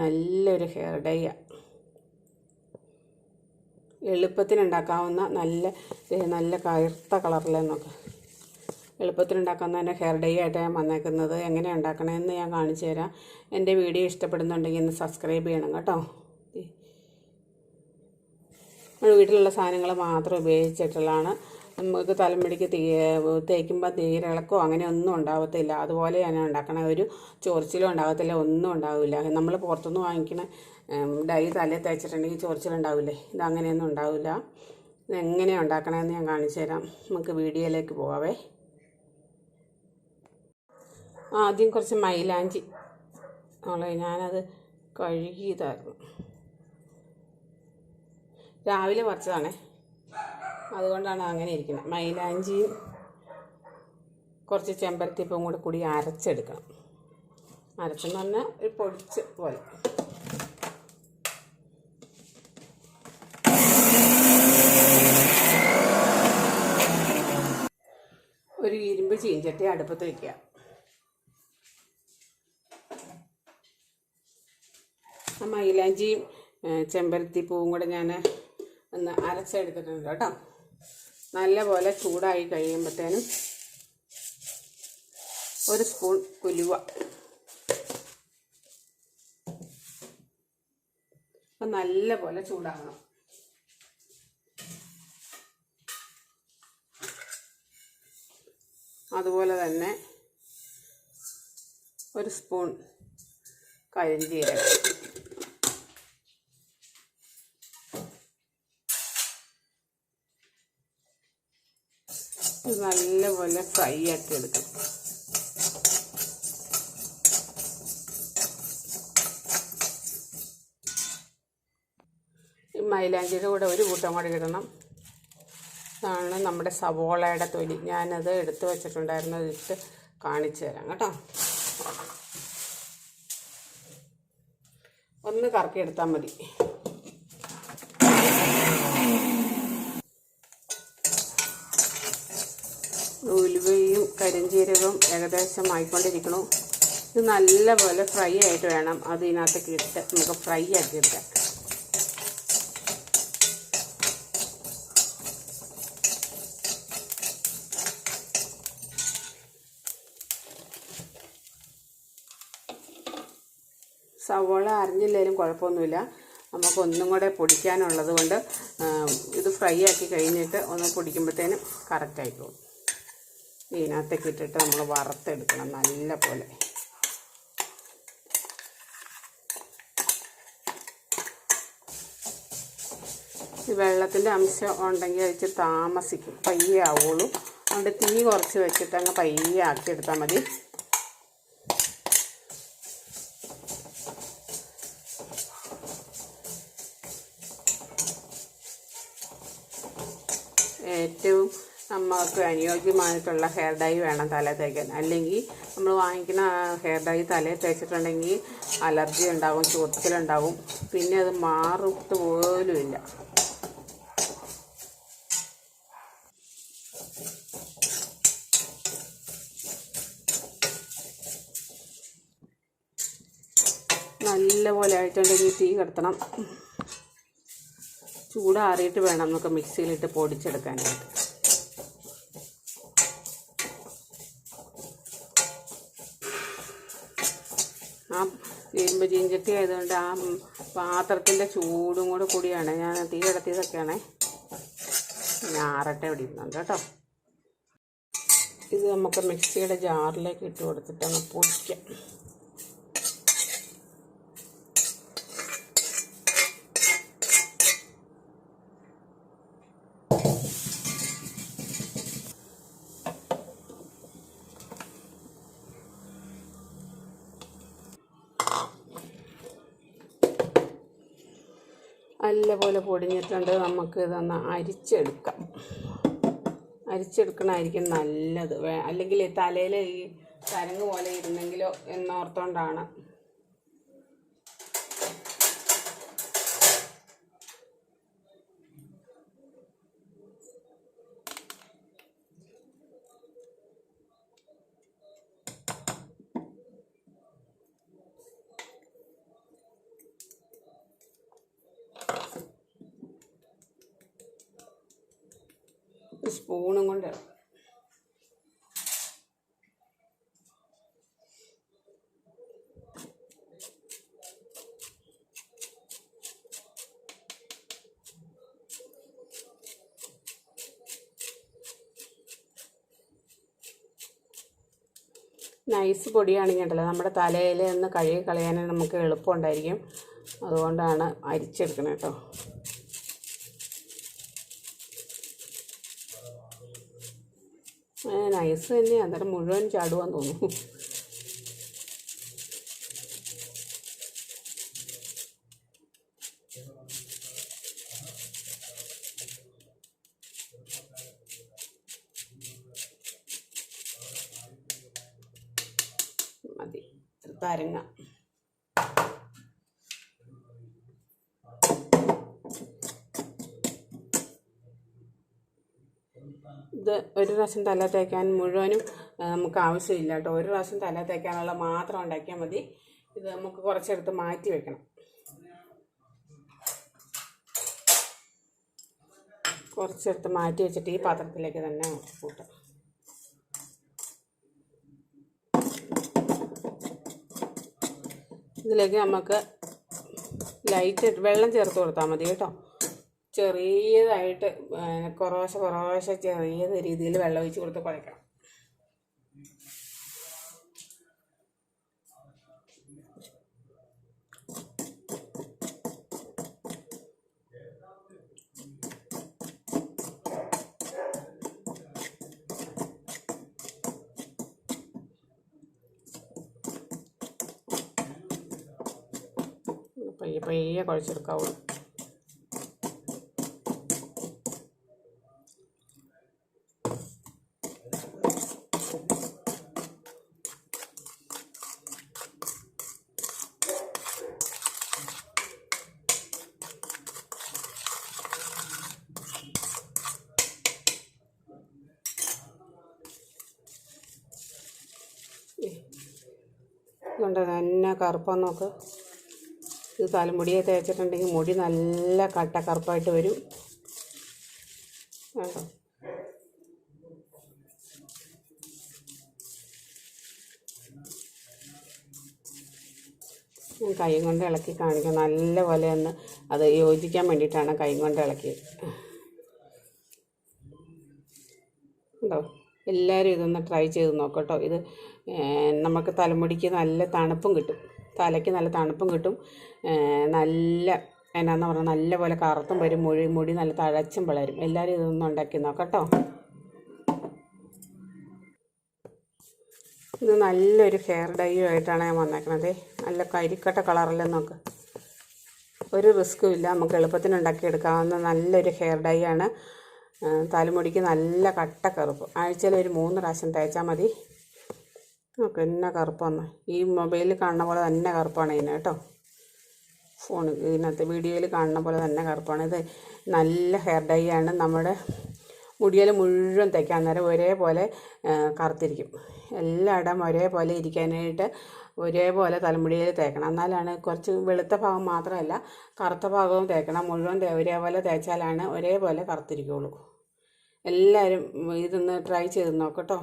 നല്ലൊരു hair dye എളുപ്പത്തിന് ഉണ്ടാക്കാവുന്ന നല്ല നല്ല കറുത്ത കളറിലെന്നൊക്കെ ഉണ്ടാക്കാവുന്ന തന്നെ ഹെയർ ഡൈ ആയിട്ട് ഞാൻ വന്നേക്കുന്നത്. എങ്ങനെ ഉണ്ടാക്കണമെന്ന് ഞാൻ കാണിച്ചു തരാം. എന്റെ വീഡിയോ ഇഷ്ടപ്പെടുന്നുണ്ടെങ്കിൽ ഒന്ന് സബ്സ്ക്രൈബ് ചെയ്യണം കേട്ടോ. നമ്മുടെ വീട്ടിലുള്ള സാധനങ്ങൾ മാത്രം ഉപയോഗിച്ചിട്ടുള്ളതാണ്. നമുക്ക് തലമുടിക്ക് തീ തേക്കുമ്പോൾ തീരിളക്കോ അങ്ങനെ ഒന്നും ഉണ്ടാവത്തില്ല. അതുപോലെ തന്നെ ഉണ്ടാക്കണ ഒരു ചൊറിച്ചിലും ഉണ്ടാകത്തില്ല ഒന്നും ഉണ്ടാവില്ല. നമ്മൾ പുറത്തുനിന്ന് വാങ്ങിക്കണ ഡൈ തലയിൽ തേച്ചിട്ടുണ്ടെങ്കിൽ ചൊറിച്ചിലുണ്ടാവില്ലേ ഇത് അങ്ങനെയൊന്നും ഉണ്ടാവില്ല. ഇത് എങ്ങനെയാണ് ഉണ്ടാക്കണമെന്ന് ഞാൻ കാണിച്ചു തരാം. നമുക്ക് വീഡിയോയിലേക്ക് പോകാവേ ആദ്യം കുറച്ച് മൈലാഞ്ചി. ഉള്ളത് ഞാനത് കഴുകിയതായിരുന്നു. രാവിലെ പറിച്ചതാണേ. അതുകൊണ്ടാണ് അങ്ങനെ ഇരിക്കുന്നത് മൈലാഞ്ചിയും കുറച്ച് ചെമ്പരത്തിപ്പും കൂടെ കൂടി അരച്ചെടുക്കണം. അരച്ചെന്ന് പറഞ്ഞാൽ ഒരു പൊടിച്ച് പോലെ. ഒരു ഇരുമ്പ് ചീഞ്ചട്ടി അടുപ്പത്ത് വയ്ക്കുക മൈലാഞ്ചിയും ചെമ്പരത്തി പൂവും കൂടെ ഞാൻ ഒന്ന് അരച്ചെടുത്തിട്ടുണ്ട് കേട്ടോ. നല്ലപോലെ ചൂടായി കഴിയുമ്പോഴത്തേനും ഒരു സ്പൂൺ കുലുവ അപ്പം നല്ലപോലെ ചൂടാകണം അതുപോലെ തന്നെ ഒരു സ്പൂൺ കരിഞ്ജീരകം ഇത് നല്ലപോലെ ഫ്രൈ ആക്കി എടുക്കണം ഈ മൈലാഞ്ചിയുടെ കൂടെ ഒരു കൂട്ടം കൂടി ഇടണം. ഇതാണ് നമ്മുടെ സവോളയുടെ തൊലി. ഞാനത് എടുത്തു വെച്ചിട്ടുണ്ടായിരുന്നു. അതിട്ട് കാണിച്ചു തരാം കേട്ടോ. ഒന്ന് കറക്കി എടുത്താൽ മതി. കരിഞ്ചീരകവും ഏകദേശം ആയിക്കൊണ്ടിരിക്കണു ഇത് നല്ലപോലെ ഫ്രൈ ആയിട്ട് വേണം. അത് ഇതിനകത്തേക്ക് ഇട്ട് നമുക്ക് ഫ്രൈ ആക്കി എടുക്കാം. സവോള അരിഞ്ഞില്ലെങ്കിലും കുഴപ്പമൊന്നുമില്ല. നമുക്ക് ഒന്നും കൂടെ പൊടിക്കാനുള്ളത് കൊണ്ട് ഇത് ഫ്രൈ ആക്കി കഴിഞ്ഞിട്ട് ഒന്ന് പൊടിക്കുമ്പോഴത്തേനും കറക്റ്റ് ആയിക്കോളും. ഇതിനകത്തേക്ക് ഇട്ടിട്ട് നമ്മൾ വറുത്തെടുക്കണം നല്ല പോലെ. ഈ വെള്ളത്തിന്റെ അംശം ഉണ്ടെങ്കിൽ വെച്ച് താമസിക്കും. പയ്യെ ആവുള്ളൂ. അതുകൊണ്ട് തീ കുറച്ച് വെച്ചിട്ട് അങ്ങ് പയ്യെ ആക്കിയെടുത്താൽ മതി. ഏറ്റവും നമുക്ക് അനുയോജ്യമായിട്ടുള്ള ഹെയർ ഡൈ വേണം തലയിൽ തേക്കാൻ. അല്ലെങ്കിൽ നമ്മൾ വാങ്ങിക്കുന്ന ഹെയർ ഡൈ തലയിൽ തേച്ചിട്ടുണ്ടെങ്കിൽ അലർജി ഉണ്ടാകും ചൊറിച്ചിലുണ്ടാകും പിന്നെ അത് മാറിട്ട് പോലുമില്ല നല്ലപോലെ ആയിട്ടുണ്ടെങ്കിൽ തീ കിടത്തണം. ചൂടാറിയിട്ട് വേണം നമുക്ക് മിക്സിയിലിട്ട് പൊടിച്ചെടുക്കാനായിട്ട്. ആ ഇരുമ്പ് ചീഞ്ചട്ടി ആയതുകൊണ്ട് ആ പാത്രത്തിന്റെ ചൂടും കൂടെ കൂടിയാണ്. ഞാൻ തീ കിടത്തിയതൊക്കെയാണേ. ഞാൻ ആറട്ടെ ഇവിടെ ഇരുന്നുണ്ട് കേട്ടോ. ഇത് നമുക്ക് മിക്സിയുടെ ജാറിലേക്ക് ഇട്ട് കൊടുത്തിട്ടൊന്ന് പൊടിക്കാം. നല്ലപോലെ പൊടിഞ്ഞിട്ടുണ്ട്. നമുക്ക് ഇതൊന്ന് അരിച്ചെടുക്കാം. അരിച്ചെടുക്കണമായിരിക്കും നല്ലത്. അല്ലെങ്കിൽ തലയിൽ ഈ തരങ്ങ് പോലെ ഇരുന്നെങ്കിലോ എന്നോർത്തോണ്ടാണ് ഒരു സ്പൂണും കൊണ്ട് നൈസ് പൊടിയാണെങ്കിൽ ഉണ്ടല്ലോ നമ്മുടെ തലയിൽ നിന്ന് കഴുകി കളയാൻ നമുക്ക് എളുപ്പമുണ്ടായിരിക്കും. അതുകൊണ്ടാണ് അരിച്ചെടുക്കുന്നത് കേട്ടോ. നൈസ് തന്നെ. അന്നേരം മുഴുവൻ ചാടുവാൻ തോന്നുന്നു മതി. തരങ്ങ. ഇത് ഒരു പ്രാവശ്യം തല തേക്കാൻ മുഴുവനും നമുക്ക് ആവശ്യമില്ല കേട്ടോ. ഒരു പ്രാവശ്യം തല തേക്കാനുള്ള മാത്രം ഉണ്ടാക്കിയാൽ മതി. ഇത് നമുക്ക് കുറച്ചെടുത്ത് മാറ്റി വെക്കണം. കുറച്ചെടുത്ത് മാറ്റി വെച്ചിട്ട് ഈ പാത്രത്തിലേക്ക് തന്നെ കൂട്ടാം. ഇതിലേക്ക് നമുക്ക് ലൈറ്റ് വെള്ളം ചേർത്ത് കൊടുത്താൽ മതി കേട്ടോ. ചെറിയതായിട്ട് കുറവശ കുറവശ ചെറിയ രീതിയിൽ വെള്ളം ഒഴിച്ച് കൊടുത്ത് കുഴക്കണം. പയ്യെ പയ്യെ കുഴച്ചെടുക്കാവുള്ളൂ. ഇതുകൊണ്ട് തന്നെ കറുപ്പം നോക്ക്. ഇത് തലമുടിയെ തേച്ചിട്ടുണ്ടെങ്കിൽ മുടി നല്ല കട്ട കറുപ്പായിട്ട് വരും ഞാൻ കൈ കൊണ്ട് ഇളക്കി കാണിക്കാം. നല്ലപോലെ ഒന്ന് അത് യോജിക്കാൻ വേണ്ടിയിട്ടാണ് കൈ കൊണ്ട് ഇളക്കിയത്. ഉണ്ടോ എല്ലാവരും ഇതൊന്ന് ട്രൈ ചെയ്ത് നോക്കട്ടോ. ഇത് നമുക്ക് തലമുടിക്ക് നല്ല തണുപ്പും കിട്ടും. തലയ്ക്ക് നല്ല തണുപ്പും കിട്ടും. നല്ല എന്നാന്ന് പറഞ്ഞാൽ നല്ല പോലെ കറുത്തും വരും. മുഴി മുടി നല്ല തഴച്ചും വളരും. എല്ലാവരും ഇതൊന്നും ഉണ്ടാക്കി നോക്കട്ടോ. ഇത് നല്ലൊരു ഹെയർ ഡൈയും ആയിട്ടാണ് ഞാൻ വന്നേക്കണത്. നല്ല കരിക്കട്ട കളറിൽ നോക്ക്. ഒരു റിസ്ക്കും ഇല്ല. നമുക്ക് എളുപ്പത്തിന് ഉണ്ടാക്കിയെടുക്കാവുന്ന നല്ലൊരു ഹെയർ ഡൈ ആണ്. തലമുടിക്ക് നല്ല കട്ട കറുപ്പ്. ആഴ്ചയിൽ ഒരു മൂന്ന് പ്രാവശ്യം തേച്ചാൽ മതി. നോക്ക് എന്നെ കറുപ്പാന്ന്. ഈ മൊബൈലിൽ കാണുന്ന പോലെ തന്നെ കറുപ്പാണ് ഇതിന് കേട്ടോ. ഫോൺ ഇതിനകത്ത് വീഡിയോയിൽ കാണുന്ന പോലെ തന്നെ കറുപ്പാണ്. ഇത് നല്ല ഹെയർ ഡൈ ആണ്. നമ്മുടെ മുടിയിൽ മുഴുവൻ തയ്ക്കാൻ നേരം ഒരേപോലെ കറുത്തിരിക്കും. എല്ലായിടം ഒരേപോലെ ഇരിക്കാനായിട്ട് ഒരേപോലെ തലമുടിയിൽ തേക്കണം. എന്നാലാണ് കുറച്ച് വെളുത്ത ഭാഗം മാത്രമല്ല കറുത്ത ഭാഗവും തേക്കണം. മുഴുവൻ ഒരേപോലെ തേച്ചാലാണ് ഒരേപോലെ കറുത്തിരിക്കുകയുള്ളൂ എല്ലാവരും ഇതൊന്ന് ട്രൈ ചെയ്ത് നോക്കട്ടോ